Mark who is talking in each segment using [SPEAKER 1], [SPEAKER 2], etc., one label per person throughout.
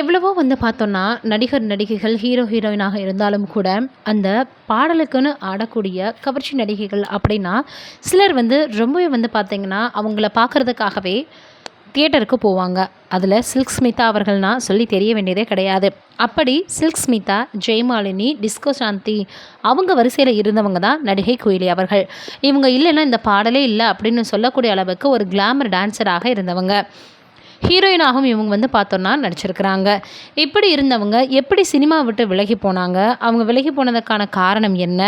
[SPEAKER 1] எவ்வளவோ வந்து பார்த்தோன்னா நடிகர் நடிகைகள் ஹீரோ ஹீரோயினாக இருந்தாலும் கூட அந்த பாடலுக்குன்னு ஆடக்கூடிய கவர்ச்சி நடிகைகள் அப்படின்னா சிலர் வந்து ரொம்பவே வந்து பார்த்திங்கன்னா அவங்கள பார்க்குறதுக்காகவே தியேட்டருக்கு போவாங்க. அதில் சில்க் ஸ்மிதா அவர்கள்னால் சொல்லி தெரிய வேண்டியதே கிடையாது. அப்படி சில்க் ஸ்மிதா ஜெயமாலினி டிஸ்கோ சாந்தி அவங்க வரிசையில் இருந்தவங்க தான் நடிகை குயிலி அவர்கள். இவங்க இல்லைன்னா இந்த பாடலே இல்லை அப்படின்னு சொல்லக்கூடிய அளவுக்கு ஒரு கிளாமர் டான்ஸராக இருந்தவங்க. ஹீரோயினாகவும் இவங்க வந்து பார்த்தோன்னா நடிச்சிருக்கிறாங்க. இப்படி இருந்தவங்க எப்படி சினிமா விட்டு விலகி போனாங்க? அவங்க விலகி போனதுக்கான காரணம் என்ன?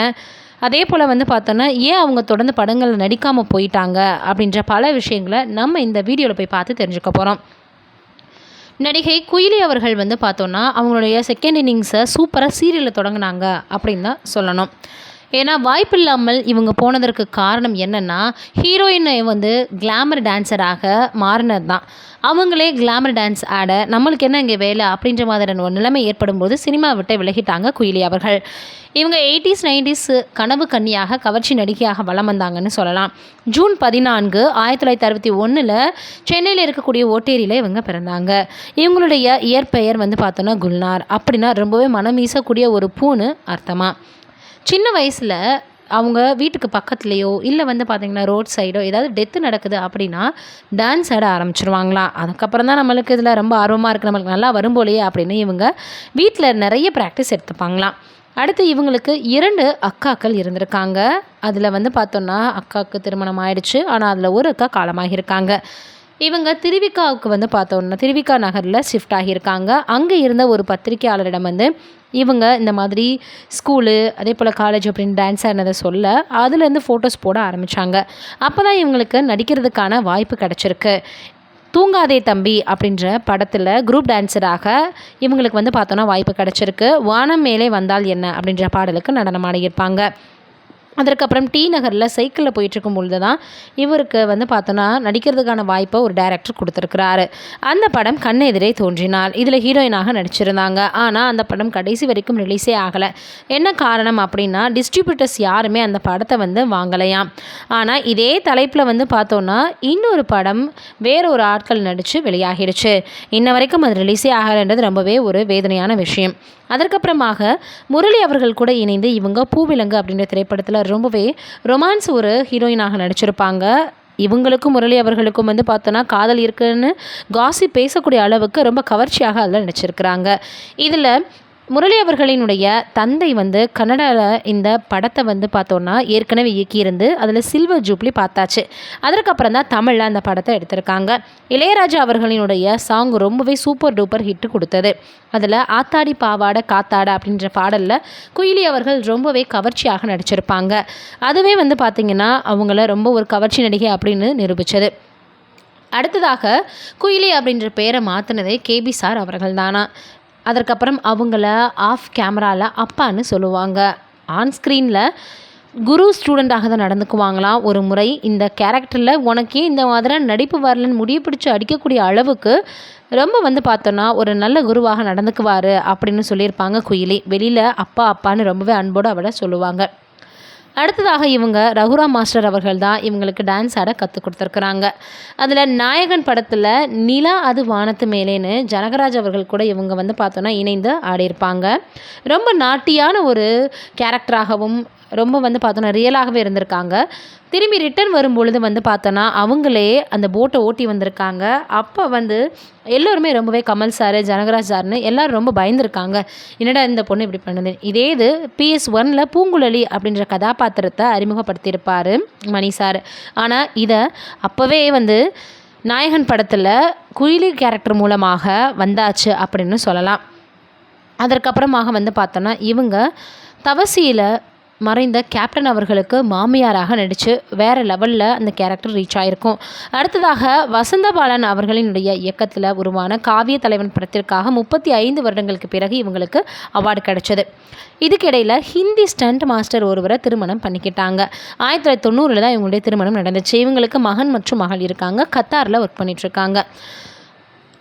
[SPEAKER 1] அதே போல் வந்து பார்த்தோன்னா ஏன் அவங்க தொடர்ந்து படங்களில் நடிக்காமல் போயிட்டாங்க? அப்படின்ற பல விஷயங்களை நம்ம இந்த வீடியோவில் போய் பார்த்து தெரிஞ்சுக்க போகிறோம் நடிகை குயிலி அவர்கள் வந்து பார்த்தோன்னா அவங்களுடைய செகண்ட் இன்னிங்ஸை சூப்பராக சீரியலில் தொடங்கினாங்க அப்படின்னு தான் சொல்லணும். ஏன்னா வாய்ப்பில்லாமல் இவங்க போனதற்கு காரணம் என்னென்னா ஹீரோயினை வந்து கிளாமர் டான்ஸராக மாறினது தான் அவங்களே கிளாமர் டான்ஸ் ஆட நம்மளுக்கு என்ன இங்கே வேலை அப்படின்ற மாதிரியான ஒரு நிலைமை ஏற்படும் போது சினிமா விட்டு விலகிட்டாங்க குயிலி அவர்கள். இவங்க எயிட்டிஸ் நைன்டிஸ் கனவு கன்னியாக கவர்ச்சி நடிகையாக வளம் வந்தாங்கன்னு சொல்லலாம். ஜூன் பதினான்கு ஆயிரத்தி தொள்ளாயிரத்தி அறுபத்தி ஒன்றில் சென்னையில் இருக்கக்கூடிய ஓட்டேரியில் இவங்க பிறந்தாங்க. இவங்களுடைய இயற்பெயர் வந்து பார்த்தோன்னா குல்னார். அப்படின்னா ரொம்பவே மனம் வீசக்கூடிய ஒரு பூன்னு அர்த்தமாக சின்ன வயசில் அவங்க வீட்டுக்கு பக்கத்துலேயோ இல்லை வந்து பார்த்திங்கன்னா ரோட் சைடோ ஏதாவது டெத்து நடக்குது அப்படின்னா டான்ஸ் ஆட ஆரம்பிச்சிருவாங்களாம் அதுக்கப்புறம் தான் நம்மளுக்கு இதில் ரொம்ப ஆர்வமாக இருக்குது நம்மளுக்கு நல்லா வரும் போலையே அப்படின்னு இவங்க வீட்டில் நிறைய ப்ராக்டிஸ் எடுத்துப்பாங்களாம். அடுத்து இவங்களுக்கு இரண்டு அக்காக்கள் இருந்திருக்காங்க. அதில் வந்து பார்த்தோன்னா அக்காவுக்கு திருமணம் ஆயிடுச்சு. ஆனால் அதில் ஒரு அக்கா காலமாகியிருக்காங்க. இவங்க திருவிக்காவுக்கு வந்து பார்த்தோன்னா திருவிக்கா நகரில் ஷிஃப்ட் ஆகியிருக்காங்க. அங்கே இருந்த ஒரு பத்திரிகையாளரிடம் வந்து இவங்க இந்த மாதிரி ஸ்கூலு அதே போல் காலேஜ் அப்படின்னு டான்ஸ் ஆனதை சொல்ல அதுலேருந்து ஃபோட்டோஸ் போட ஆரம்பித்தாங்க அப்போ தான் இவங்களுக்கு நடிக்கிறதுக்கான வாய்ப்பு கிடச்சிருக்கு. தூங்காதே தம்பி அப்படின்ற படத்தில் குரூப் டான்ஸராக இவங்களுக்கு வந்து பார்த்தோன்னா வாய்ப்பு கிடச்சிருக்கு. வானம் மேலே வந்தால் என்ன அப்படின்ற பாடலுக்கு நடனம் ஆடியிருப்பாங்க அதற்கப்புறம் டி நகரில் சைக்கிளில் போயிட்டுருக்கும் பொழுது தான் இவருக்கு வந்து பார்த்தோன்னா நடிக்கிறதுக்கான வாய்ப்பை ஒரு டேரக்டர் கொடுத்துருக்குறாரு. அந்த படம் கண்ணெதிரே தோன்றினாள். இதில் ஹீரோயினாக நடிச்சிருந்தாங்க. ஆனால் அந்த படம் கடைசி வரைக்கும் ரிலீஸே ஆகலை. என்ன காரணம் அப்படின்னா டிஸ்ட்ரிபியூட்டர்ஸ் யாருமே அந்த படத்தை வந்து வாங்கலையாம். ஆனால் இதே தலைப்பில் வந்து பார்த்தோன்னா இன்னொரு படம் வேற ஒரு ஆட்கள் நடித்து வெளியாகிடுச்சு. இன்ன வரைக்கும் அது ரிலீஸே ஆகலைன்றது ரொம்பவே ஒரு வேதனையான விஷயம். அதற்கப்புறமாக முரளி அவர்கள் கூட இணைந்து இவங்க பூவிலங்கு அப்படின்ற திரைப்படத்தில் ரொம்பவே ரொமான்ஸ் ஒரு ஹீரோயினாக நடிச்சிருப்பாங்க. இவங்களுக்கும் முரளி அவர்களுக்கும் வந்து பார்த்தோன்னா காதல் இருக்குன்னு காசி பேசக்கூடிய அளவுக்கு ரொம்ப கவர்ச்சியாக அதில் நடிச்சிருக்கிறாங்க. இதில் முரளி அவர்களினுடைய தந்தை வந்து கன்னடாவில் இந்த படத்தை வந்து பார்த்தோன்னா ஏற்கனவே இயக்கியிருந்து அதில் சில்வர் ஜூப்ளி பார்த்தாச்சு. அதற்கப்புறம் தான் தமிழில் அந்த படத்தை எடுத்திருக்காங்க. இளையராஜா அவர்களினுடைய சாங் ரொம்பவே சூப்பர் டூப்பர் ஹிட்டு கொடுத்தது. அதில் ஆத்தாடி பாவாட காத்தாட அப்படின்ற பாடலில் குயிலி அவர்கள் ரொம்பவே கவர்ச்சியாக நடிச்சிருப்பாங்க. அதுவே வந்து பார்த்திங்கன்னா அவங்கள ரொம்ப ஒரு கவர்ச்சி நடிகை அப்படின்னு நிரூபித்தது அடுத்ததாக குயிலி அப்படின்ற பேரை மாற்றினதே கேபி சார் அவர்கள் தானா அதற்கப்புறம் அவங்கள ஆஃப் கேமராவில் அப்பான்னு சொல்லுவாங்க. ஆன் ஸ்க்ரீனில் குரு ஸ்டூடெண்ட்டாக தான் நடந்துக்குவாங்களாம் ஒரு முறை. இந்த கேரக்டரில் உனக்கே இந்த மாதிரி நடிப்பு வரலன்னு முடிய பிடிச்சி அடிக்கக்கூடிய அளவுக்கு ரொம்ப வந்து பார்த்தோன்னா ஒரு நல்ல குருவாக நடந்துக்குவார் அப்படின்னு சொல்லியிருப்பாங்க குயிலி. வெளியில் அப்பா அப்பான்னு ரொம்பவே அன்போடு அவட சொல்லுவாங்க. அடுத்ததாக இவங்க ரகுராம் மாஸ்டர் அவர்கள் தான் இவங்களுக்கு டான்ஸ் ஆட கற்றுக் கொடுத்துருக்குறாங்க. அதில் நாயகன் படத்தில் நிலா அது வானத்து மேலேன்னு ஜனகராஜ் அவர்கள் கூட இவங்க வந்து பார்த்தோன்னா இணைந்து ஆடியிருப்பாங்க. ரொம்ப நாட்டியான ஒரு கேரக்டராகவும் ரொம்ப வந்து பார்த்தோன்னா ரியலாகவே இருந்திருக்காங்க. திரும்பி ரிட்டன் வரும்பொழுது வந்து பார்த்தோன்னா அவங்களே அந்த போட்டை ஓட்டி வந்திருக்காங்க. அப்போ வந்து எல்லோருமே ரொம்பவே கமல் சார் ஜனகராஜ் சார்னு எல்லோரும் ரொம்ப பயந்துருக்காங்க. என்னடா இந்த பொண்ணு இப்படி பண்ணுது இதே இது பிஎஸ் ஒனில் பூங்குழலி அப்படின்ற கதாபாத்திரத்தை அறிமுகப்படுத்தியிருப்பார் மணி சார் ஆனால் இதை அப்போவே வந்து நாயகன் படத்தில் குயிலி கேரக்டர் மூலமாக வந்தாச்சு அப்படின்னு சொல்லலாம். அதற்கப்புறமாக வந்து பார்த்தோன்னா இவங்க தவசியில் மறைந்த கேப்டன் அவர்களுக்கு மாமியாராக நடித்து வேறு லெவலில் அந்த கேரக்டர் ரீச் ஆகிருக்கும் அடுத்ததாக வசந்தபாலன் அவர்களினுடைய இயக்கத்தில் உருவான காவிய தலைவன் படத்திற்காக முப்பத்தி ஐந்து வருடங்களுக்கு பிறகு இவங்களுக்கு அவார்டு கிடைச்சது. இதுக்கிடையில் ஹிந்தி ஸ்டண்ட் மாஸ்டர் ஒருவரை திருமணம் பண்ணிக்கிட்டாங்க. ஆயிரத்தி தொள்ளாயிரத்தி தொண்ணூறில் தான் இவங்களுடைய திருமணம் நடந்துச்சு. இவங்களுக்கு மகன் மற்றும் மகள் இருக்காங்க. கத்தாரில் ஒர்க் பண்ணிகிட்ருக்காங்க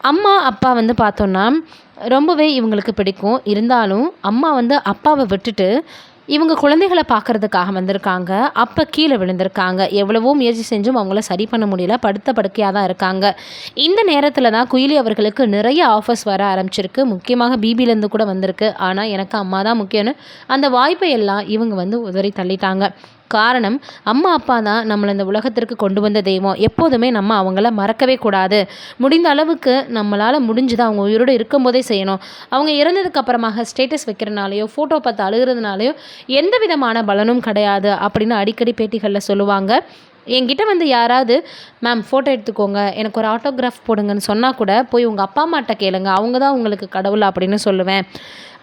[SPEAKER 1] அம்மா அப்பா வந்து பார்த்தோன்னா ரொம்பவே இவங்களுக்கு பிடிக்கும். இருந்தாலும் அம்மா வந்து அப்பாவை விட்டுட்டு இவங்க குழந்தைகளை பார்க்கறதுக்காக வந்திருக்காங்க. அப்போ கீழே விழுந்திருக்காங்க. எவ்வளவோ முயற்சி செஞ்சும் அவங்கள சரி பண்ண முடியல. படுத்த படுக்கையாக தான் இருக்காங்க. இந்த நேரத்தில் தான் குயிலி அவர்களுக்கு நிறைய ஆஃபர்ஸ் வர ஆரம்பிச்சிருக்கு. முக்கியமாக பிபிலேருந்து கூட வந்திருக்கு. ஆனால் எனக்கு அம்மா தான் முக்கியம்னு அந்த வாய்ப்பை எல்லாம் இவங்க வந்து உதறி தள்ளிட்டாங்க. காரணம் அம்மா அப்பா தான் நம்மளை இந்த உலகத்திற்கு கொண்டு வந்த தெய்வம். எப்போதுமே நம்ம அவங்கள மறக்கவே கூடாது. முடிந்த அளவுக்கு நம்மளால் முடிஞ்சது அவங்க உயிரோடு இருக்கும்போதே செய்யணும். அவங்க இறந்ததுக்கு அப்புறமாக ஸ்டேட்டஸ் வைக்கிறனாலையோ ஃபோட்டோ பார்த்து அழுகிறதுனாலையோ எந்த விதமான பலனும் கிடையாது அப்படின்னு அடிக்கடி பேட்டிகளில் சொல்லுவாங்க. என்கிட்ட வந்து யாராவது மேம் ஃபோட்டோ எடுத்துக்கோங்க. எனக்கு ஒரு ஆட்டோகிராஃப் போடுங்கன்னு சொன்னால் கூட போய் உங்கள் அப்பா அம்மாட்ட கேளுங்க. அவங்க தான் உங்களுக்கு கடவுள் அப்படின்னு சொல்லுவேன்.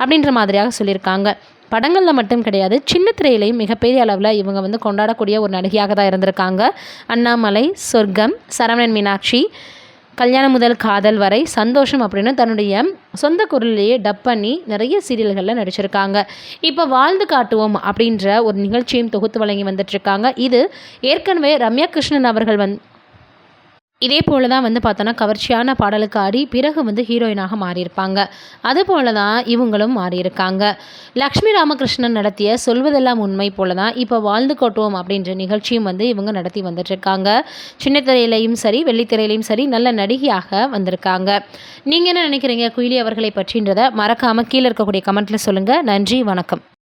[SPEAKER 1] அப்படின்ற மாதிரியாக சொல்லியிருக்காங்க. படங்களில் மட்டும் கிடையாது சின்ன திரையிலையும் மிகப்பெரிய அளவில் இவங்க வந்து கொண்டாடக்கூடிய ஒரு நடிகையாக தான் இருந்திருக்காங்க. அண்ணாமலை சொர்க்கம் சரவணன் மீனாட்சி கல்யாணம் முதல் காதல் வரை சந்தோஷம் அப்படின்னு தன்னுடைய சொந்த குரலையே டப் பண்ணி நிறைய சீரியல்களில் நடிச்சிருக்காங்க. இப்போ வாழ்ந்து காட்டுவோம் அப்படின்ற ஒரு நிகழ்ச்சியும் தொகுத்து வழங்கி வந்துட்டுருக்காங்க இது ஏற்கனவே ரம்யா கிருஷ்ணன் அவர்கள் வந் இதே போல தான் வந்து பார்த்தோன்னா கவர்ச்சியான பாடலுக்கு ஆடி பிறகு வந்து ஹீரோயினாக மாறியிருப்பாங்க. அதுபோல தான் இவங்களும் மாறியிருக்காங்க. லக்ஷ்மி ராமகிருஷ்ணன் நடத்திய சொல்வதெல்லாம் உண்மை போல தான் இப்போ வாழ்ந்து கொட்டுவோம் அப்படின்ற நிகழ்ச்சியும் வந்து இவங்க நடத்தி வந்துட்டுருக்காங்க. சின்னத்திரையிலையும் சரி வெள்ளித்திரையிலையும் சரி நல்ல நடிகையாக வந்திருக்காங்க. நீங்கள் என்ன நினைக்கிறீங்க? குயிலி அவர்களை பற்றின்றதை மறக்காமல் கீழே இருக்கக்கூடிய கமெண்ட்டில் சொல்லுங்கள் நன்றி வணக்கம்.